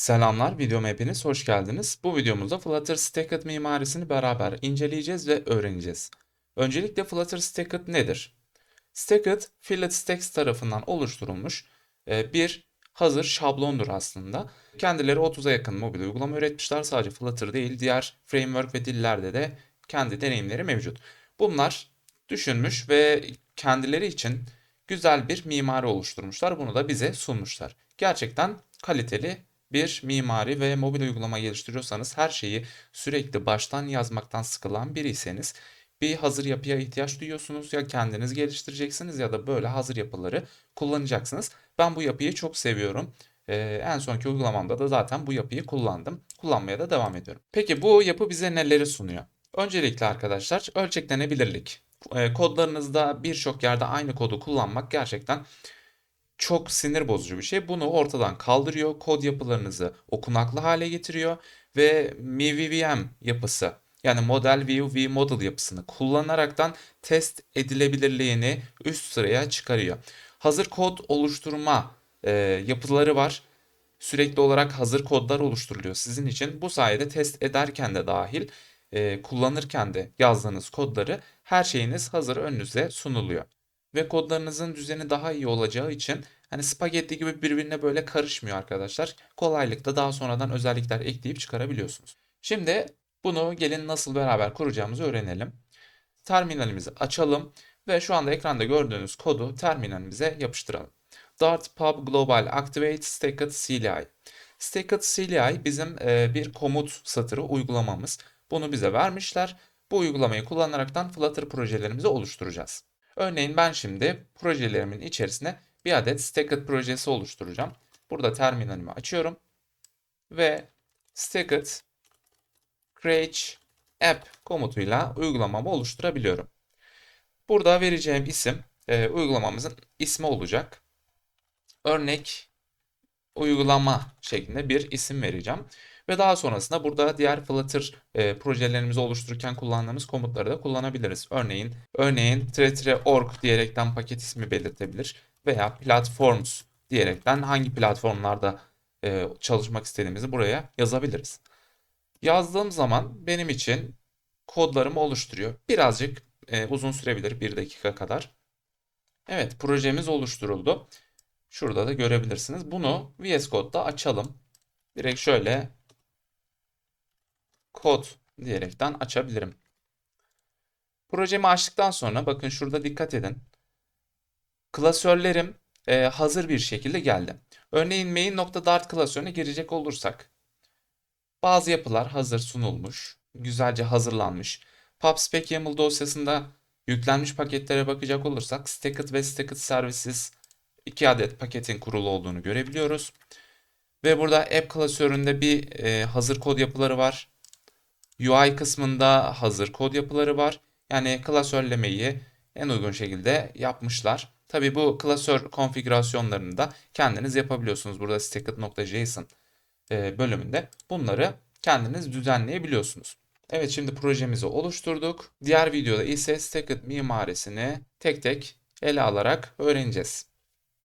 Selamlar, videoma hepiniz hoş geldiniz. Bu videomuzda Flutter Stacked mimarisini beraber inceleyeceğiz ve öğreneceğiz. Öncelikle Flutter Stacked nedir? Stacked, Fillet Stacks tarafından oluşturulmuş e, bir hazır şablondur aslında. Kendileri 30'a yakın mobil uygulama üretmişler. Sadece Flutter değil, diğer framework ve dillerde de kendi deneyimleri mevcut. Bunlar düşünmüş ve kendileri için güzel bir mimari oluşturmuşlar. Bunu da bize sunmuşlar. Gerçekten kaliteli bir mimari ve mobil uygulama geliştiriyorsanız her şeyi sürekli baştan yazmaktan sıkılan biriyseniz bir hazır yapıya ihtiyaç duyuyorsunuz ya kendiniz geliştireceksiniz ya da böyle hazır yapıları kullanacaksınız. Ben bu yapıyı çok seviyorum. Ee, en sonki uygulamamda da zaten bu yapıyı kullandım. Kullanmaya da devam ediyorum. Peki bu yapı bize neleri sunuyor? Öncelikle arkadaşlar ölçeklenebilirlik. Ee, kodlarınızda birçok yerde aynı kodu kullanmak gerçekten çok sinir bozucu bir şey. Bunu ortadan kaldırıyor. Kod yapılarınızı okunaklı hale getiriyor ve MVVM yapısı yani Model View V Model yapısını kullanaraktan test edilebilirliğini üst sıraya çıkarıyor. Hazır kod oluşturma e, yapıları var. Sürekli olarak hazır kodlar oluşturuluyor sizin için. Bu sayede test ederken de dahil e, kullanırken de yazdığınız kodları her şeyiniz hazır önünüze sunuluyor ve kodlarınızın düzeni daha iyi olacağı için hani spagetti gibi birbirine böyle karışmıyor arkadaşlar. Kolaylıkla daha sonradan özellikler ekleyip çıkarabiliyorsunuz. Şimdi bunu gelin nasıl beraber kuracağımızı öğrenelim. Terminalimizi açalım ve şu anda ekranda gördüğünüz kodu terminalimize yapıştıralım. Dart pub global activate stacked CLI. Stacked CLI bizim e, bir komut satırı uygulamamız. Bunu bize vermişler. Bu uygulamayı kullanaraktan Flutter projelerimizi oluşturacağız. Örneğin ben şimdi projelerimin içerisine bir adet Stacked projesi oluşturacağım. Burada terminalimi açıyorum ve Stacked create app komutuyla uygulamamı oluşturabiliyorum. Burada vereceğim isim e, uygulamamızın ismi olacak. Örnek uygulama şeklinde bir isim vereceğim. Ve daha sonrasında burada diğer Flutter e, projelerimizi oluştururken kullandığımız komutları da kullanabiliriz. Örneğin örneğin tre-org diyerekten paket ismi belirtebilir veya platforms diyerekten hangi platformlarda e, çalışmak istediğimizi buraya yazabiliriz. Yazdığım zaman benim için kodlarımı oluşturuyor. Birazcık e, uzun sürebilir, bir dakika kadar. Evet, projemiz oluşturuldu. Şurada da görebilirsiniz. Bunu VS Code'da açalım. Direkt şöyle kod diyerekten açabilirim. Projemi açtıktan sonra bakın şurada dikkat edin. Klasörlerim e, hazır bir şekilde geldi. Örneğin main.dart klasörüne girecek olursak bazı yapılar hazır sunulmuş, güzelce hazırlanmış. PubSpec YAML dosyasında yüklenmiş paketlere bakacak olursak Stacked ve Stacked Services iki adet paketin kurulu olduğunu görebiliyoruz. Ve burada app klasöründe bir e, hazır kod yapıları var. UI kısmında hazır kod yapıları var. Yani klasörlemeyi en uygun şekilde yapmışlar. Tabi bu klasör konfigürasyonlarını da kendiniz yapabiliyorsunuz. Burada stacked.json e, bölümünde bunları kendiniz düzenleyebiliyorsunuz. Evet şimdi projemizi oluşturduk. Diğer videoda ise stacked mimarisini tek tek ele alarak öğreneceğiz.